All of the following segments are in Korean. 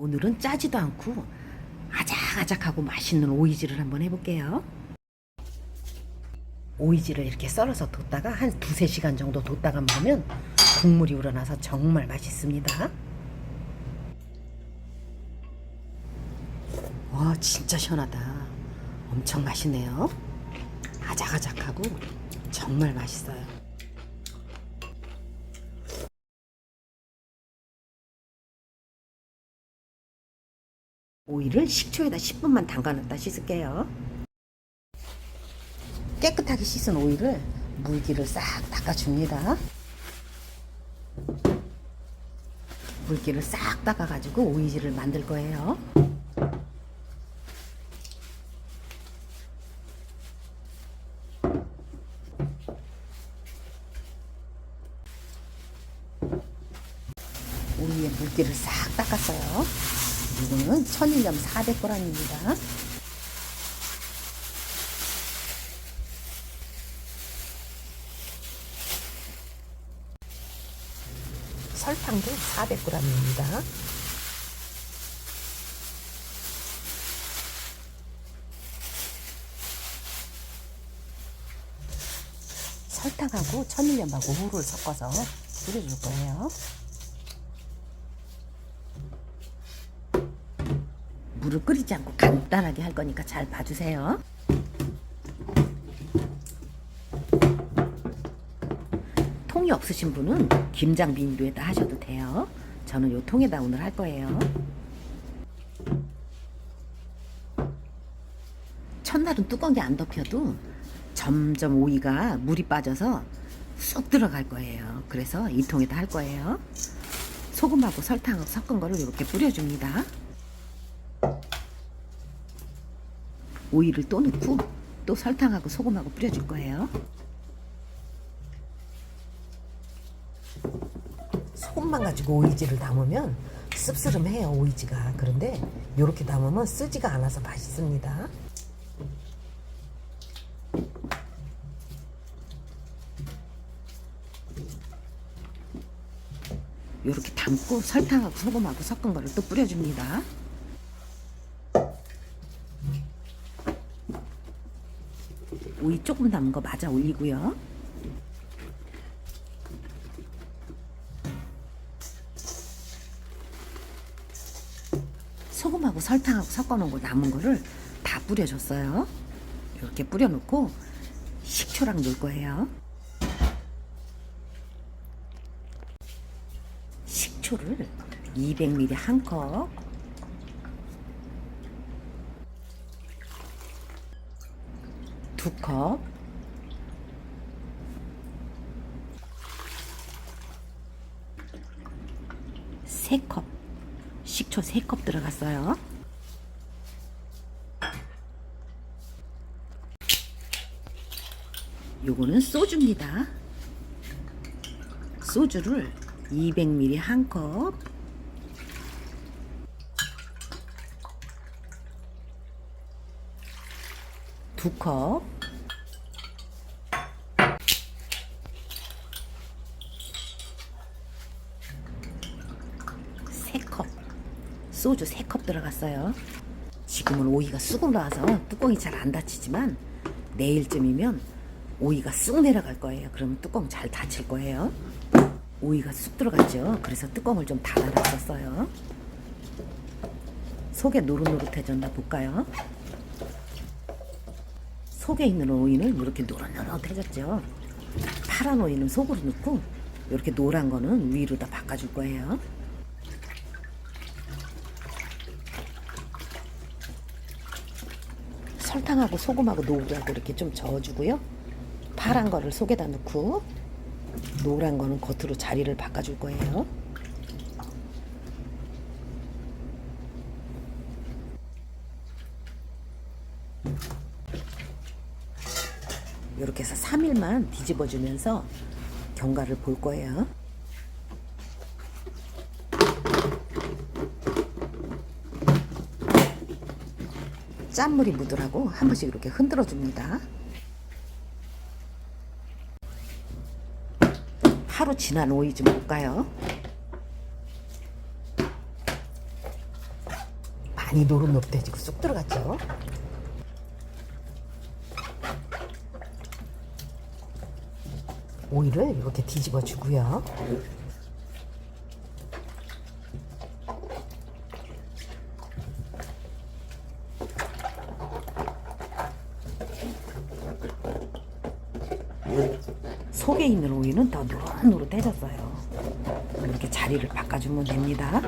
오늘은 짜지도 않고 아작아작하고 맛있는 오이지를 한번 해볼게요. 오이지를 이렇게 썰어서 뒀다가 한 두세 시간 정도 뒀다가 먹으면 국물이 우러나서 정말 맛있습니다. 와 진짜 시원하다. 엄청 맛있네요. 아작아작하고 정말 맛있어요. 오이를 식초에다 10분만 담가놨다 씻을게요. 깨끗하게 씻은 오이를 물기를 싹 닦아줍니다. 물기를 싹 닦아가지고 오이지를 만들 거예요. 오이의 물기를 싹 닦았어요. 이거는 천일염 400g입니다. 설탕도 400g입니다. 설탕하고 천일염하고 물을 섞어서 뿌려줄 거예요. 물을 끓이지 않고 간단하게 할 거니까 잘 봐주세요. 통이 없으신 분은 김장 비닐에다 하셔도 돼요. 저는 요 통에다 오늘 할 거예요. 첫날은 뚜껑이 안 덮여도 점점 오이가 물이 빠져서 쑥 들어갈 거예요. 그래서 이 통에다 할 거예요. 소금하고 설탕하고 섞은 거를 이렇게 뿌려줍니다. 오이를 또 넣고 또 설탕하고 소금하고 뿌려줄 거예요. 소금만 가지고 오이지를 담으면 씁쓸해요 오이지가 그런데 이렇게 담으면 쓰지가 않아서 맛있습니다. 이렇게 담고 설탕하고 소금하고 섞은 거를 또 뿌려줍니다. 오이 조금 담은 거 맞아 올리고요. 소금하고 설탕하고 섞어놓은 거 남은 거를 다 뿌려줬어요. 이렇게 뿌려놓고 식초랑 넣을 거예요. 식초를 200ml 한 컵. 두 컵. 세 컵. 식초 세 컵 들어갔어요. 요거는 소주입니다. 소주를 200ml 한 컵. 두 컵. 세 컵. 소주 세컵 들어갔어요. 지금은 오이가 쑥 올라와서 뚜껑이 잘 안 닫히지만 내일쯤이면 오이가 쑥 내려갈 거예요. 그러면 뚜껑 잘 닫힐 거예요. 오이가 쑥 들어갔죠. 그래서 뚜껑을 좀 닫아놨었어요. 속에 노릇노릇해졌나 볼까요? 속에 있는 오이는 이렇게 노릇노릇해졌죠. 파란 오이는 속으로 넣고 이렇게 노란 거는 위로 다 바꿔줄 거예요. 설탕하고 소금하고 노후하고 이렇게 좀 저어주고요. 파란 거를 속에다 넣고 노란 거는 겉으로 자리를 바꿔줄 거예요. 이렇게 해서 3일만 뒤집어주면서 경과를 볼 거예요. 짠물이 묻으라고 한 번씩 이렇게 흔들어 줍니다. 하루 지난 오이 좀 볼까요? 많이 노릇노릇해지고 쑥 들어갔죠. 오이를 이렇게 뒤집어 주고요. 속에 있는 오이는 더 노릇노릇해졌어요. 이렇게 자리를 바꿔주면 됩니다.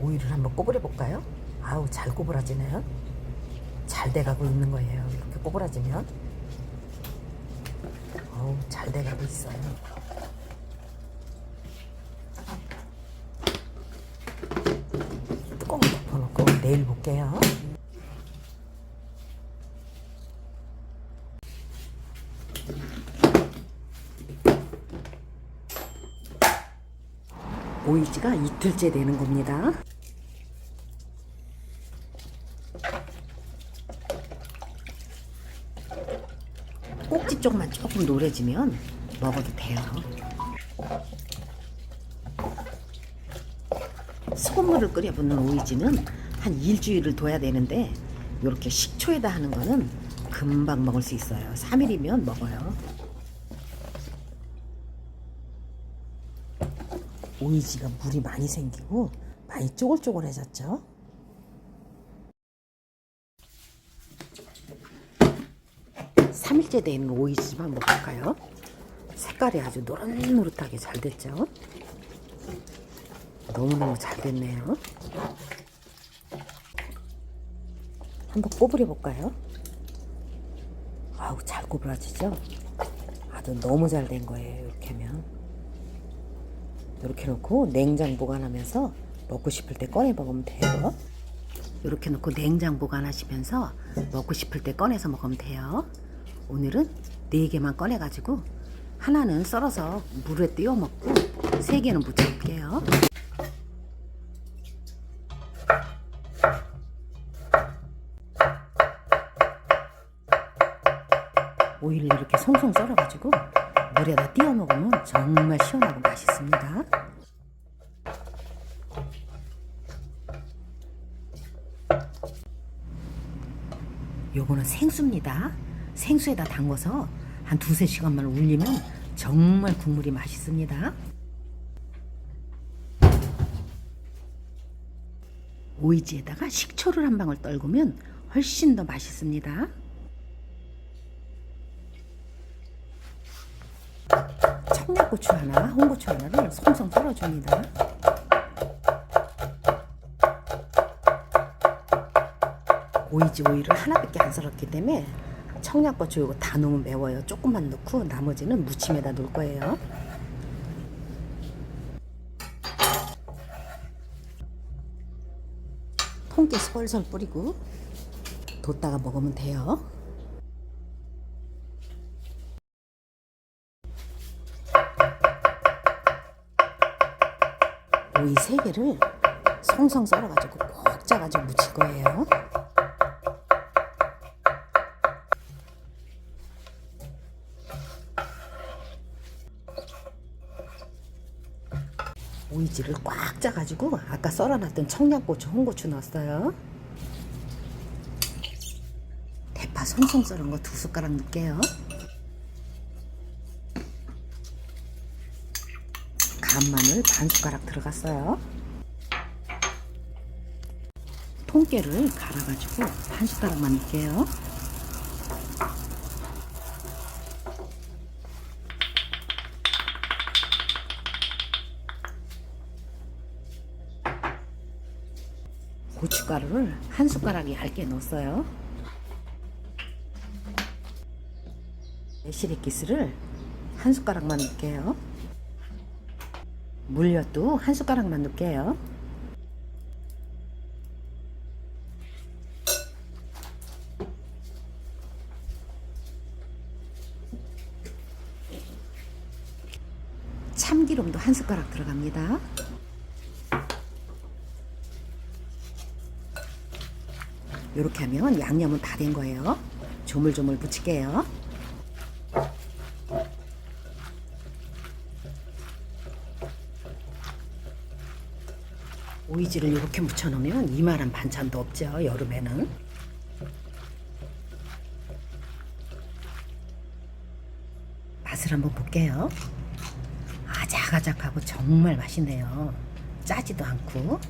오이를 한번 꼬부려 볼까요? 아우 잘 꼬부라지네요. 잘 돼가고 있는 거예요. 이렇게 꼬부라지면 어우 잘 돼가고 있어요. 뚜껑을 덮어놓고 내일 볼게요. 오이지가 이틀째 되는 겁니다. 꼭지 쪽만 조금 노래지면 먹어도 돼요. 소금물을 끓여 붓는 오이지는 한 일주일을 둬야 되는데 이렇게 식초에다 하는 거는 금방 먹을 수 있어요. 3일이면 먹어요. 오이지가 물이 많이 생기고 많이 쪼글쪼글해졌죠. 삼일째 된 오이지만 먹을까요? 색깔이 아주 노릇노릇하게 잘 됐죠. 너무너무 잘 됐네요. 한번 꼬부려 볼까요? 아우 잘 꼬부라지죠? 아주 너무 잘 된 거예요. 이렇게 하면. 이렇게 놓고 냉장 보관하면서 먹고 싶을 때 꺼내 먹으면 돼요. 이렇게 놓고 냉장 보관하시면서 먹고 싶을 때 꺼내서 먹으면 돼요. 오늘은 네 개만 꺼내 가지고 하나는 썰어서 물에 띄워 먹고 세 개는 무쳐 볼게요. 오이를 이렇게 송송 썰어 가지고 물에다 띄워 먹으면 정말 시원하고 맛있습니다. 요거는 생수입니다. 생수에다 담궈서 한 두세 시간만 울리면 정말 국물이 맛있습니다. 오이지에다가 식초를 한 방울 떨구면 훨씬 더 맛있습니다. 청양고추 하나, 홍고추 하나를 송송 썰어줍니다. 오이지 오이를 하나밖에 안 썰었기 때문에 청양고추 이거 다 넣으면 매워요. 조금만 넣고 나머지는 무침에다 넣을 거예요. 통깨 솔솔 뿌리고 뒀다가 먹으면 돼요. 이 세 개를 송송 썰어가지고 꼭 짜가지고 무칠 거예요. 오이지를 꽉 짜가지고 아까 썰어놨던 청양고추, 홍고추 넣었어요. 대파 송송 썰은 거 두 숟가락 넣을게요. 간마늘 반 숟가락 들어갔어요. 통깨를 갈아가지고 한 숟가락만 넣을게요. 고춧가루를 한 숟가락 얇게 넣었어요. 매실액기스를 한 숟가락만 넣을게요. 물엿도 한 숟가락만 넣을게요. 참기름도 한 숟가락 들어갑니다. 이렇게 하면 양념은 다 된 거예요. 조물조물 붙일게요. 오이지를 이렇게 묻혀놓으면 이만한 반찬도 없죠 여름에는. 맛을 한번 볼게요. 아작아작하고 정말 맛있네요. 짜지도 않고.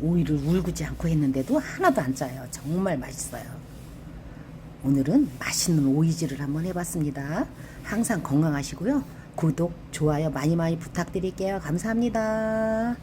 오이를 울구지 않고 했는데도 하나도 안 짜요. 정말 맛있어요 오늘은 맛있는 오이지를 한번 해봤습니다. 항상 건강하시고요. 구독, 좋아요 많이 많이 부탁드릴게요. 감사합니다.